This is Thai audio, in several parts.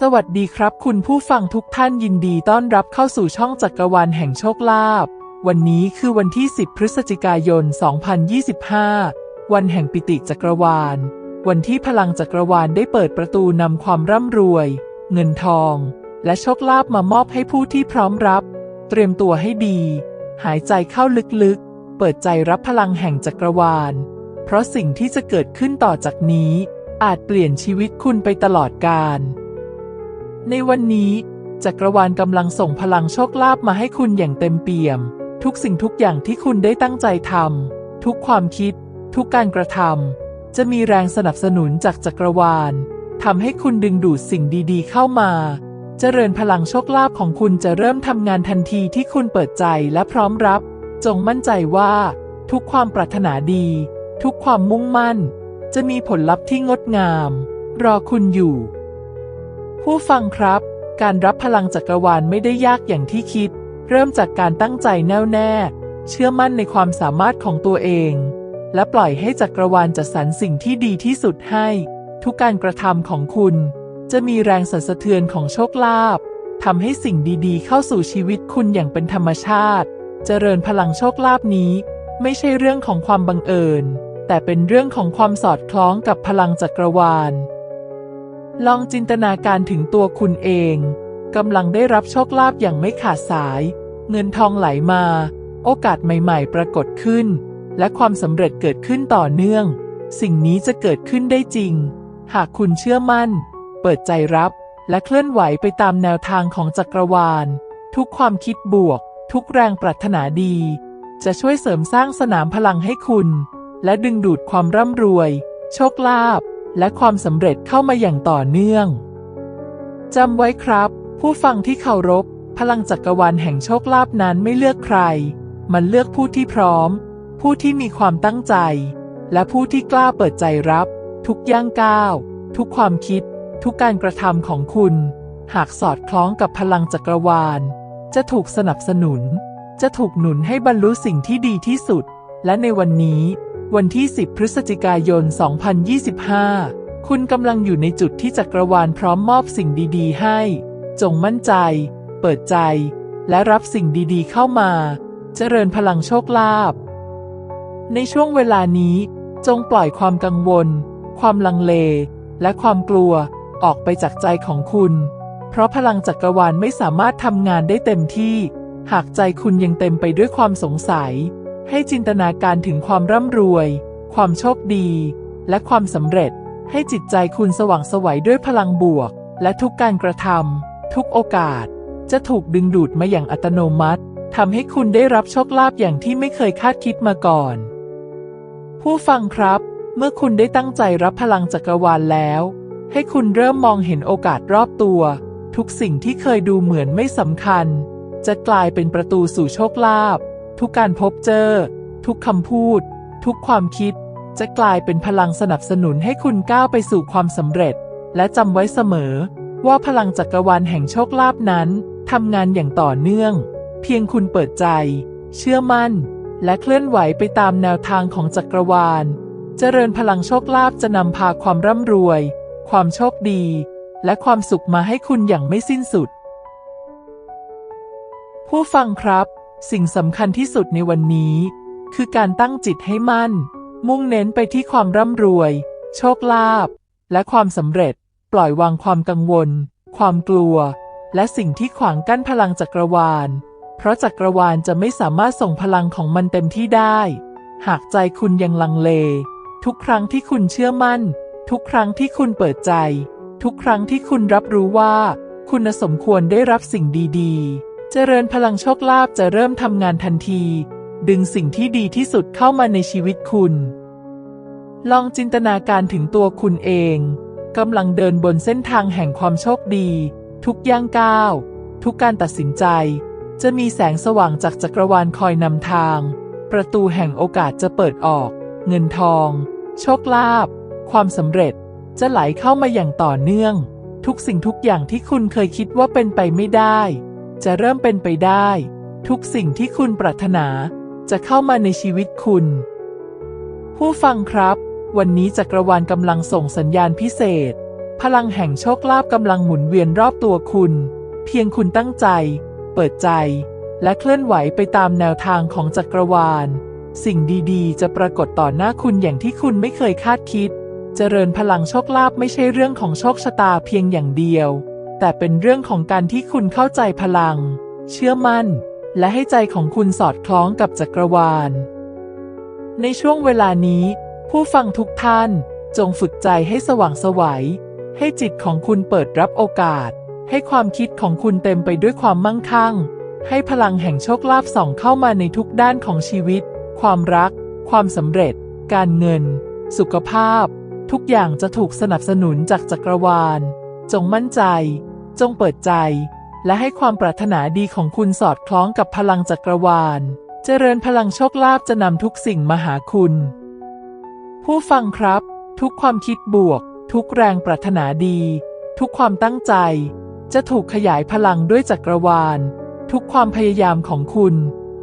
สวัสดีครับ คุณผู้ฟังทุกท่านยินดีต้อนรับเข้าสู่ช่องจักรวาลแห่งโชคลาภวันนี้คือวันที่ 10 พฤศจิกายน 2025 วันแห่งปิติจักรวาล วันที่พลังจักรวาลได้เปิดประตูนำความร่ำรวย เงินทอง และโชคลาภมามอบให้ผู้ที่พร้อมรับ เตรียมตัวให้ดี หายใจเข้าลึกๆ เปิดใจรับพลังแห่งจักรวาล เพราะสิ่งที่จะเกิดขึ้นต่อจากนี้ อาจเปลี่ยนชีวิตคุณไปตลอดกาล ในวันนี้จักรวาลกำลังส่งพลังโชคลาภมาให้คุณอย่างเต็มเปี่ยม ทุกสิ่งทุกอย่างที่คุณได้ตั้งใจทำทุกความคิด ทุกการกระทำจะมีแรงสนับสนุนจากจักรวาลทำให้คุณดึงดูดสิ่งดีๆ เข้ามาเจริญพลังโชคลาภของคุณจะเริ่มทำงานทันทีที่คุณเปิดใจและพร้อมรับ จงมั่นใจว่า ทุกความปรารถนาดี ทุกความมุ่งมั่น จะมีผลลัพธ์ที่งดงาม รอคุณอยู่ ผู้ฟังครับ การรับพลังจักรวาลไม่ได้ยากอย่างที่คิด เริ่มจากการตั้งใจแน่วแน่ เชื่อมั่นในความสามารถของตัวเอง และปล่อยให้จักรวาลจัดสรรสิ่งที่ดีที่สุดให้ ทุกการกระทำของคุณ จะมีแรงสั่นสะเทือนของโชคลาภทำให้สิ่งดีๆ เข้าสู่ชีวิตคุณอย่างเป็นธรรมชาติ เจริญพลังโชคลาภนี้ ไม่ใช่เรื่องของความบังเอิญ แต่เป็นเรื่องของความสอดคล้องกับพลังจักรวาล ลองจินตนาการถึงตัวคุณเองกำลังได้รับโชคลาภอย่างไม่ขาดสาย เงินทองไหลมา โอกาสใหม่ๆ ปรากฏขึ้น และความสำเร็จเกิดขึ้นต่อเนื่อง สิ่งนี้จะเกิดขึ้นได้จริง หากคุณเชื่อมั่น เปิดใจรับและเคลื่อนไหวไปตามแนวทางของจักรวาล ทุกความคิดบวก ทุกแรงปรารถนาดี จะช่วยเสริมสร้างสนามพลังให้คุณ และดึงดูดความร่ำรวย โชคลาภ และความสำเร็จเข้ามาอย่างต่อเนื่องจำไว้ครับ ผู้ฟังที่เคารพ พลังจักรวาลแห่งโชคลาภนั้นไม่เลือกใคร มันเลือกผู้ที่พร้อม ผู้ที่มีความตั้งใจ และผู้ที่กล้าเปิดใจรับ ทุกย่างก้าว ทุกความคิด ทุกการกระทำของคุณ หากสอดคล้องกับพลังจักรวาล จะถูกสนับสนุน จะถูกหนุนให้บรรลุสิ่งที่ดีที่สุด และในวันนี้ วันที่ 10 พฤศจิกายน 2025 คุณกำลังอยู่ในจุดที่จักรวาลพร้อมมอบสิ่งดีๆ ให้ จงมั่นใจ เปิดใจ และรับสิ่งดีๆ เข้ามา เจริญพลังโชคลาภ ในช่วงเวลานี้ จงปล่อยความกังวล ความลังเล และความกลัวออกไปจากใจของคุณ เพราะพลังจักรวาลไม่สามารถทำงานได้เต็มที่ หากใจคุณยังเต็มไปด้วยความสงสัย ให้จินตนาการถึงความร่ำรวย ความโชคดี และความสำเร็จ ให้จิตใจคุณสว่างไสวัยด้วยพลังบวก และทุกการกระทำทุกโอกาส จะถูกดึงดูดมาอย่างอัตโนมัติทำให้คุณได้รับโชคลาภอย่างที่ไม่เคยคาดคิดมาก่อน ผู้ฟังครับ เมื่อคุณได้ตั้งใจรับพลังจักรวาลแล้ว ให้คุณเริ่มมองเห็นโอกาสรอบตัว ทุกสิ่งที่เคยดูเหมือนไม่สำคัญ จะกลายเป็นประตูสู่โชคลาภ ทุกการพบเจอ ทุกคำพูด ทุกความคิด จะกลายเป็นพลังสนับสนุนให้คุณก้าวไปสู่ความสำเร็จ และจำไว้เสมอ ว่าพลังจักรวาลแห่งโชคลาภนั้นทำงานอย่างต่อเนื่อง เพียงคุณเปิดใจ เชื่อมั่น และเคลื่อนไหวไปตามแนวทางของจักรวาล เจริญพลังโชคลาภจะนำพาความร่ำรวย ความโชคดี และความสุขมาให้คุณอย่างไม่สิ้นสุด ผู้ฟังครับ สิ่งสำคัญที่สุดในวันนี้ คือการตั้งจิตให้มั่น มุ่งเน้นไปที่ความร่ำรวย โชคลาภและความสำเร็จ ปล่อยวางความกังวล ความกลัว และสิ่งที่ขวางกั้นพลังจักรวาล เพราะจักรวาลจะไม่สามารถส่งพลังของมันเต็มที่ได้ หากใจคุณยังลังเล ทุกครั้งที่คุณเชื่อมั่น ทุกครั้งที่คุณเปิดใจ ทุกครั้งที่คุณรับรู้ว่า คุณสมควรได้รับสิ่งดี ๆ เจริญพลังโชคลาภจะเริ่มทำงานทันที ดึงสิ่งที่ดีที่สุดเข้ามาในชีวิตคุณ ลองจินตนาการถึงตัวคุณเองกำลังเดินบนเส้นทางแห่งความโชคดี ทุกย่างก้าว ทุกการตัดสินใจ จะมีแสงสว่างจากจักรวาลคอยนำทาง ประตูแห่งโอกาสจะเปิดออก เงินทอง โชคลาภความสำเร็จจะไหลเข้ามาอย่างต่อเนื่อง ทุกสิ่งทุกอย่างที่คุณเคยคิดว่าเป็นไปไม่ได้ จะเริ่มเป็นไปได้ ทุกสิ่งที่คุณปรารถนาจะเข้ามาในชีวิตคุณ ผู้ฟังครับ วันนี้จักรวาลกำลังส่งสัญญาณพิเศษ พลังแห่งโชคลาภกำลังหมุนเวียนรอบตัวคุณ เพียงคุณตั้งใจ เปิดใจ และเคลื่อนไหวไปตามแนวทางของจักรวาล สิ่งดีๆ จะปรากฏต่อหน้าคุณอย่างที่คุณไม่เคยคาดคิด เจริญพลังโชคลาภไม่ใช่เรื่องของโชคชะตาเพียงอย่างเดียว แต่เป็นเรื่องของการที่คุณเข้าใจพลัง เชื่อมั่น และให้ใจของคุณสอดคล้องกับจักรวาล ในช่วงเวลานี้ ผู้ฟังทุกท่าน จงฝึกใจให้สว่างไสวัย ให้จิตของคุณเปิดรับโอกาส ให้ความคิดของคุณเต็มไปด้วยความมั่งคั่ง ให้พลังแห่งโชคลาภส่องเข้ามาในทุกด้านของชีวิต ความรัก ความสำเร็จ การเงิน สุขภาพ ทุกอย่างจะถูกสนับสนุนจากจักรวาล จงมั่นใจ จงเปิดใจ และให้ความปรารถนาดีของคุณสอดคล้องกับพลังจักรวาล เจริญพลังโชคลาภจะนำทุกสิ่งมาหาคุณ ผู้ฟังครับ ทุกความคิดบวก ทุกแรงปรารถนาดี ทุกความตั้งใจ จะถูกขยายพลังด้วยจักรวาล ทุกความพยายามของคุณ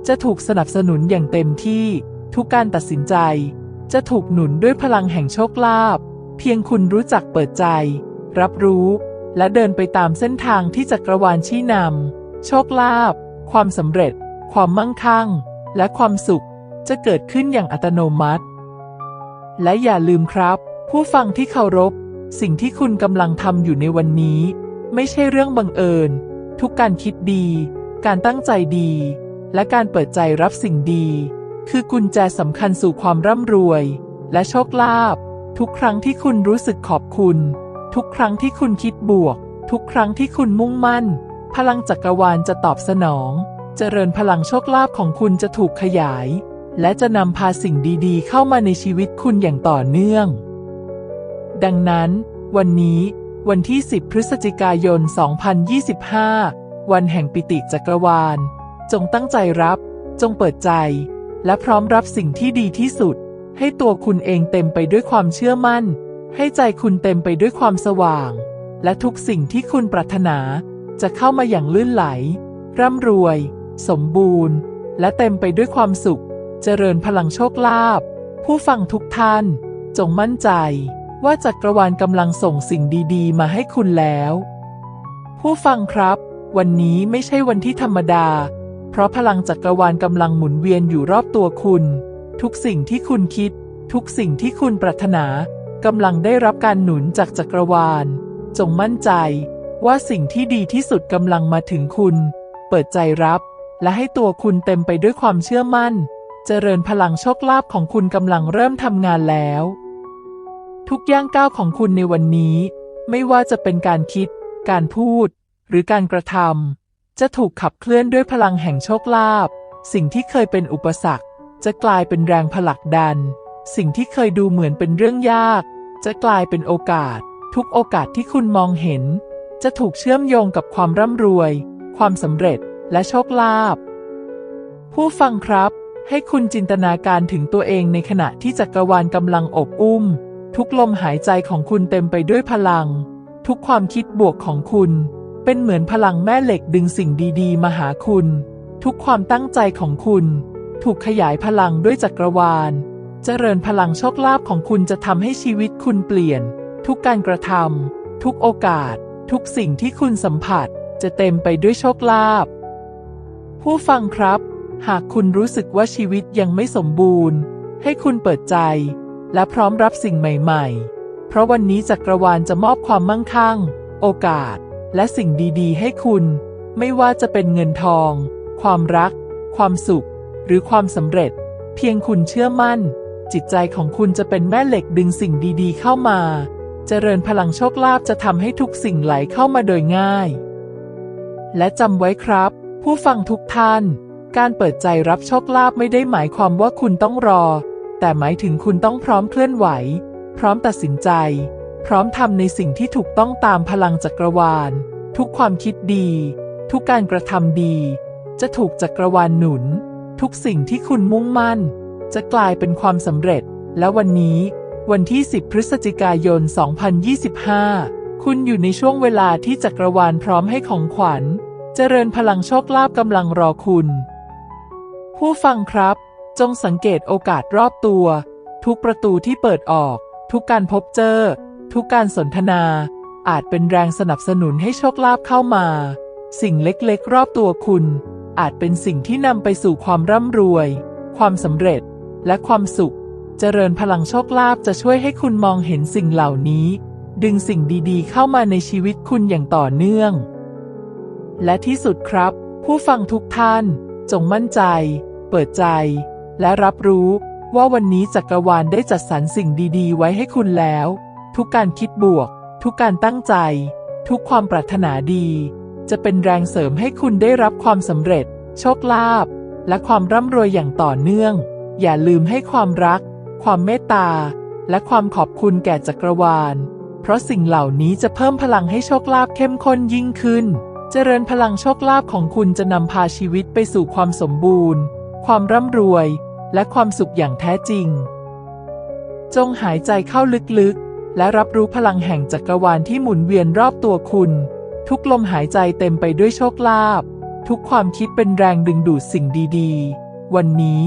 จะถูกสนับสนุนอย่างเต็มที่ ทุกการตัดสินใจ จะถูกหนุนด้วยพลังแห่งโชคลาภเพียงคุณรู้จักเปิดใจ รับรู้ และเดินไปตามเส้นทางที่จักรวาลชี้นำ โชคลาภ ความสำเร็จ ความมั่งคั่ง และความสุขจะเกิดขึ้นอย่างอัตโนมัติ และอย่าลืมครับ ผู้ฟังที่เคารพ สิ่งที่คุณกำลังทำอยู่ในวันนี้ ไม่ใช่เรื่องบังเอิญ ทุกการคิดดี การตั้งใจดี และการเปิดใจรับสิ่งดี คือกุญแจสำคัญสู่ความร่ำรวย และโชคลาภทุกครั้งที่คุณรู้สึกขอบคุณ ทุกครั้งที่คุณคิดบวก ทุกครั้งที่คุณมุ่งมั่น พลังจักรวาลจะตอบสนอง เจริญพลังโชคลาภของคุณจะถูกขยาย และจะนำพาสิ่งดีๆ เข้ามาในชีวิตคุณอย่างต่อเนื่อง ดังนั้น วันนี้ วันที่ 10 พฤศจิกายน 2025 วันแห่งปิติจักรวาล จงตั้งใจรับ จงเปิดใจ และพร้อมรับสิ่งที่ดีที่สุด ให้ตัวคุณเองเต็มไปด้วยความเชื่อมั่น ให้ใจคุณเต็มไปด้วยความสว่าง และทุกสิ่งที่คุณปรารถนาจะเข้ามาอย่างลื่นไหล ร่ำรวย สมบูรณ์ และเต็มไปด้วยความสุข เจริญพลังโชคลาภผู้ฟังทุกท่าน จงมั่นใจ ว่าจักรวาลกำลังส่งสิ่งดีๆ มาให้คุณแล้ว ผู้ฟังครับ วันนี้ไม่ใช่วันที่ธรรมดา เพราะพลังจักรวาลกำลังหมุนเวียนอยู่รอบตัวคุณ ทุกสิ่งที่คุณคิด ทุกสิ่งที่คุณปรารถนา กำลังได้รับการหนุนจากจักรวาล จงมั่นใจว่าสิ่งที่ดีที่สุดกำลังมาถึงคุณ เปิดใจรับ และให้ตัวคุณเต็มไปด้วยความเชื่อมั่น เจริญพลังโชคลาภของคุณกำลังเริ่มทำงานแล้ว ทุกย่างก้าวของคุณในวันนี้ ไม่ว่าจะเป็นการคิด การพูด หรือการกระทำจะถูกขับเคลื่อนด้วยพลังแห่งโชคลาภสิ่งที่เคยเป็นอุปสรรค จะกลายเป็นแรงผลักดัน สิ่งที่เคยดูเหมือนเป็นเรื่องยาก จะกลายเป็นโอกาส ทุกโอกาสที่คุณมองเห็น จะถูกเชื่อมโยงกับความร่ำรวย ความสำเร็จและโชคลาภผู้ฟังครับ ให้คุณจินตนาการถึงตัวเองในขณะที่จักรวาลกำลังอบอุ้ม ทุกลมหายใจของคุณเต็มไปด้วยพลัง ทุกความคิดบวกของคุณ เป็นเหมือนพลังแม่เหล็กดึงสิ่งดีๆ มาหาคุณ ทุกความตั้งใจของคุณ ถูกขยายพลังด้วยจักรวาล เจริญพลังโชคลาภของคุณจะทำให้ชีวิตคุณเปลี่ยน ทุกการกระทำทุกโอกาส ทุกสิ่งที่คุณสัมผัส จะเต็มไปด้วยโชคลาภผู้ฟังครับ หากคุณรู้สึกว่าชีวิตยังไม่สมบูรณ์ ให้คุณเปิดใจ และพร้อมรับสิ่งใหม่ๆ เพราะวันนี้จักรวาลจะมอบความมั่งคั่ง โอกาส และสิ่งดีๆ ให้คุณ ไม่ว่าจะเป็นเงินทอง ความรัก ความสุข หรือความสำเร็จ เพียงคุณเชื่อมั่น จิตใจของคุณจะเป็นแม่เหล็กดึงสิ่งดีๆ เข้ามาเจริญพลังโชคลาภจะทำให้ทุกสิ่งไหลเข้ามาโดยง่าย และจำไว้ครับ ผู้ฟังทุกท่าน การเปิดใจรับโชคลาภไม่ได้หมายความว่าคุณต้องรอ แต่หมายถึงคุณต้องพร้อมเคลื่อนไหว พร้อมตัดสินใจ พร้อมทำในสิ่งที่ถูกต้องตามพลังจักรวาล ทุกความคิดดี ทุกการกระทำดี จะถูกจักรวาลหนุน ทุกสิ่งที่คุณมุ่งมั่น จะกลายเป็นความสำเร็จ และวันนี้ วันที่ 10 พฤศจิกายน 2025 คุณอยู่ในช่วงเวลาที่จักรวาลพร้อมให้ของขวัญ เจริญพลังโชคลาภกำลังรอคุณ ผู้ฟังครับ จงสังเกตโอกาสรอบตัว ทุกประตูที่เปิดออก ทุกการพบเจอ ทุกการสนทนา อาจเป็นแรงสนับสนุนให้โชคลาภเข้ามา สิ่งเล็กๆ รอบตัวคุณอาจเป็นสิ่งที่นำไปสู่ความร่ำรวย ความสำเร็จ และความสุข เจริญพลังโชคลาภจะช่วยให้คุณมองเห็นสิ่งเหล่านี้ ดึงสิ่งดีๆ เข้ามาในชีวิตคุณอย่างต่อเนื่อง และที่สุดครับ ผู้ฟังทุกท่าน จงมั่นใจ เปิดใจ และรับรู้ว่าวันนี้จักรวาลได้จัดสรรสิ่งดีๆ ไว้ให้คุณแล้ว ทุกการคิดบวก ทุกการตั้งใจ ทุกความปรารถนาดี จะเป็นแรงเสริมให้คุณได้รับความสำเร็จ โชคลาภและความร่ำรวยอย่างต่อเนื่อง อย่าลืมให้ความรัก ความเมตตา และความขอบคุณแก่จักรวาล เพราะสิ่งเหล่านี้จะเพิ่มพลังให้โชคลาภเข้มข้นยิ่งขึ้น เจริญพลังโชคลาภของคุณจะนำพาชีวิตไปสู่ความสมบูรณ์ ความร่ำรวย และความสุขอย่างแท้จริง จงหายใจเข้าลึกๆ และรับรู้พลังแห่งจักรวาลที่หมุนเวียนรอบตัวคุณ ทุกลมหายใจเต็มไปด้วยโชคลาภทุกความคิดเป็นแรงดึงดูดสิ่งดีๆ วันนี้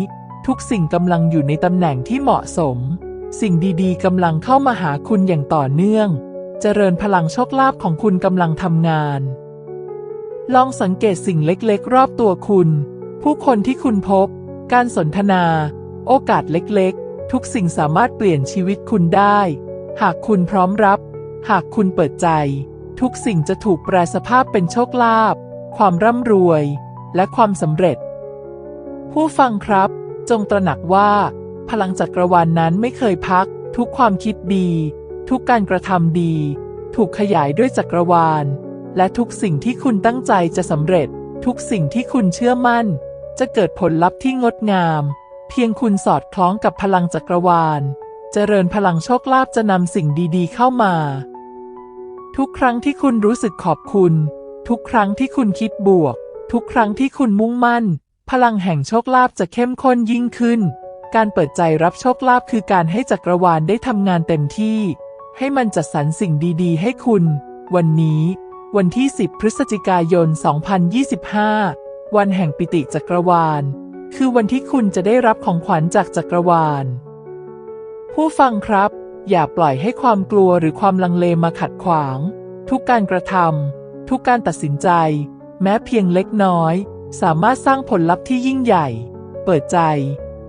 ทุกสิ่งกำลังอยู่ในตำแหน่งที่เหมาะสม สิ่งดีๆกำลังเข้ามาหาคุณอย่างต่อเนื่อง เจริญพลังโชคลาภของคุณกำลังทำงาน ลองสังเกตสิ่งเล็กๆ รอบตัวคุณ ผู้คนที่คุณพบ การสนทนา โอกาสเล็กๆ ทุกสิ่งสามารถเปลี่ยนชีวิตคุณได้ หากคุณพร้อมรับ หากคุณเปิดใจ ทุกสิ่งจะถูกแปลสภาพเป็นโชคลาภความร่ำรวย และความสำเร็จ ผู้ฟังครับ จงตระหนักว่า พลังจักรวาลนนั้นไม่เคยพัก ทุกความคิดดี ทุกการกระทำดี ถูกขยายด้วยจักรวาล และทุกสิ่งที่คุณตั้งใจจะสำเร็จ ทุกสิ่งที่คุณเชื่อมั่น จะเกิดผลลัพธ์ที่งดงาม เพียงคุณสอดคล้องกับพลังจักรวาล เจริญพลังโชคลาภจะนำสิ่งดีๆ เข้ามา ทุกครั้งที่คุณรู้สึกขอบคุณ ทุกครั้งที่คุณคิดบวก ทุกครั้งที่คุณมุ่งมั่น พลังแห่งโชคลาภจะเข้มข้นยิ่งขึ้น การเปิดใจรับโชคลาภคือการให้จักรวาลได้ทำงานเต็มที่ ให้มันจัดสรรสิ่งดีๆ ให้คุณ วันนี้ วันที่ 10 พฤศจิกายน 2025 วันแห่งปิติจักรวาล คือวันที่คุณจะได้รับของขวัญจากจักรวาล ผู้ฟังครับ อย่าปล่อยให้ความกลัวหรือความลังเลมาขัดขวาง ทุกการกระทำทุกการตัดสินใจ แม้เพียงเล็กน้อย สามารถสร้างผลลัพธ์ที่ยิ่งใหญ่ เปิดใจ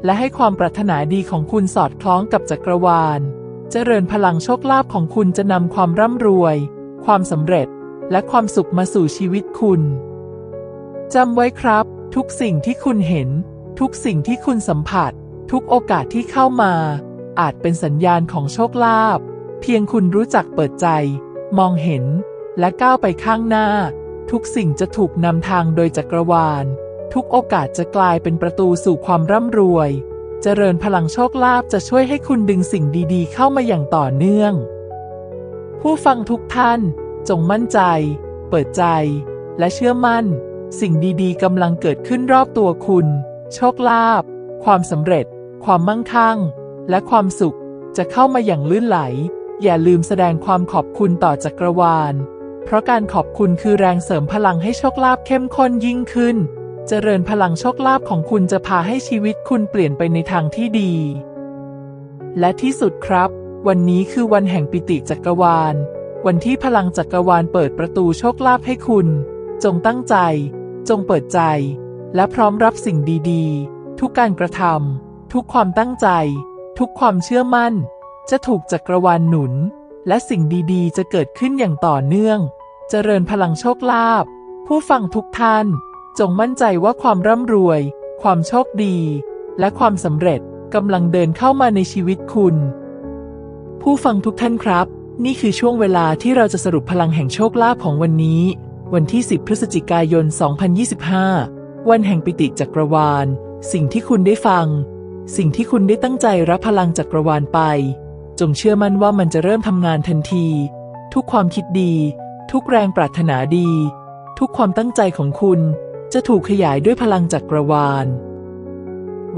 และให้ความปรารถนาดีของคุณสอดคล้องกับจักรวาล เจริญพลังโชคลาภของคุณจะนำความร่ำรวย ความสำเร็จ และความสุขมาสู่ชีวิตคุณจำไว้ครับ ทุกสิ่งที่คุณเห็น ทุกสิ่งที่คุณสัมผัส ทุกโอกาสที่เข้ามา อาจเป็นสัญญาณของโชคลาภเพียงคุณรู้จักเปิดใจ มองเห็น และก้าวไปข้างหน้า ทุกสิ่งจะถูกนำทางโดยจักรวาล ทุกโอกาสจะกลายเป็นประตูสู่ความร่ำรวย เจริญพลังโชคลาภจะช่วยให้คุณดึงสิ่งดีๆ เข้ามาอย่างต่อเนื่อง ผู้ฟังทุกท่าน จงมั่นใจ เปิดใจ และเชื่อมั่น สิ่งดีๆกำลังเกิดขึ้นรอบตัวคุณ โชคลาภความสำเร็จ ความมั่งคั่ง และความสุขจะเข้ามาอย่างลื่นไหล อย่าลืมแสดงความขอบคุณต่อจักรวาล เพราะการขอบคุณคือแรงเสริมพลังให้โชคลาภเข้มข้นยิ่งขึ้น เจริญพลังโชคลาภของคุณจะพาให้ชีวิตคุณเปลี่ยนไปในทางที่ดี และที่สุดครับ วันนี้คือวันแห่งปิติจักรวาล วันที่พลังจักรวาลเปิดประตูโชคลาภให้คุณ จงตั้งใจ จงเปิดใจ และพร้อมรับสิ่งดีๆ ทุกการกระทำทุกความตั้งใจ ทุกความเชื่อมั่น จะถูกจักรวาลหนุน และสิ่งดีๆ จะเกิดขึ้นอย่างต่อเนื่อง เจริญพลังโชคลาภผู้ฟังทุกท่าน จงมั่นใจว่าความร่ำรวย ความโชคดี และความสำเร็จกำลังเดินเข้ามาในชีวิตคุณ ผู้ฟังทุกท่านครับ นี่คือช่วงเวลาที่เราจะสรุปพลังแห่งโชคลาภของวันนี้ วันที่ 10 พฤศจิกายน 2025 วันแห่งปิติจักรวาล สิ่งที่คุณได้ฟัง สิ่งที่คุณได้ตั้งใจรับพลังจักรวาลไป จงเชื่อมั่นว่ามันจะเริ่มทำงานทันที ทุกความคิดดี ทุกแรงปรารถนาดี ทุกความตั้งใจของคุณจะถูกขยายด้วยพลังจักรวาล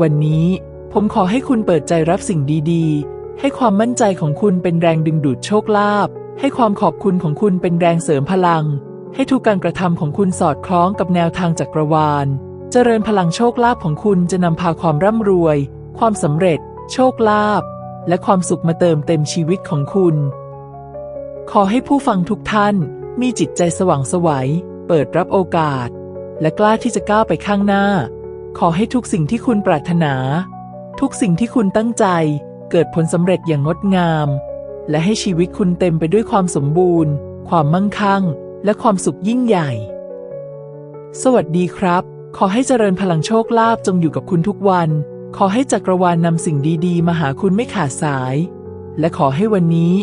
วันนี้ผมขอให้คุณเปิดใจรับสิ่งดีๆ ให้ความมั่นใจของคุณเป็นแรงดึงดูดโชคลาภ ให้ความขอบคุณของคุณเป็นแรงเสริมพลัง ให้ทุกการกระทำของคุณสอดคล้องกับแนวทางจักรวาล เจริญพลังโชคลาภของคุณจะนำพาความร่ำรวย ความสำเร็จ โชคลาภ และความสุขมาเติมเต็มชีวิตของคุณ ขอให้ผู้ฟังทุกท่าน มีจิตใจสว่างไสวัย เปิดรับโอกาส และกล้าที่จะก้าวไปข้างหน้า ขอให้ทุกสิ่งที่คุณปรารถนา ทุกสิ่งที่คุณตั้งใจ เกิดผลสำเร็จอย่างงดงาม และให้ชีวิตคุณเต็มไปด้วยความสมบูรณ์ ความมั่งคั่ง และความสุขยิ่งใหญ่ สวัสดีครับ ขอให้เจริญพลังโชคลาภจงอยู่กับคุณทุกวัน ขอให้จักรวาลนนำสิ่งดีๆ มาหาคุณไม่ขาดสาย และขอให้วันนี้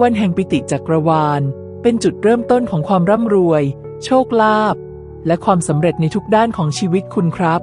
วันแห่งปิติจักรวาล เป็นจุดเริ่มต้นของความร่ำรวย โชคลาภและความสำเร็จในทุกด้านของชีวิตคุณครับ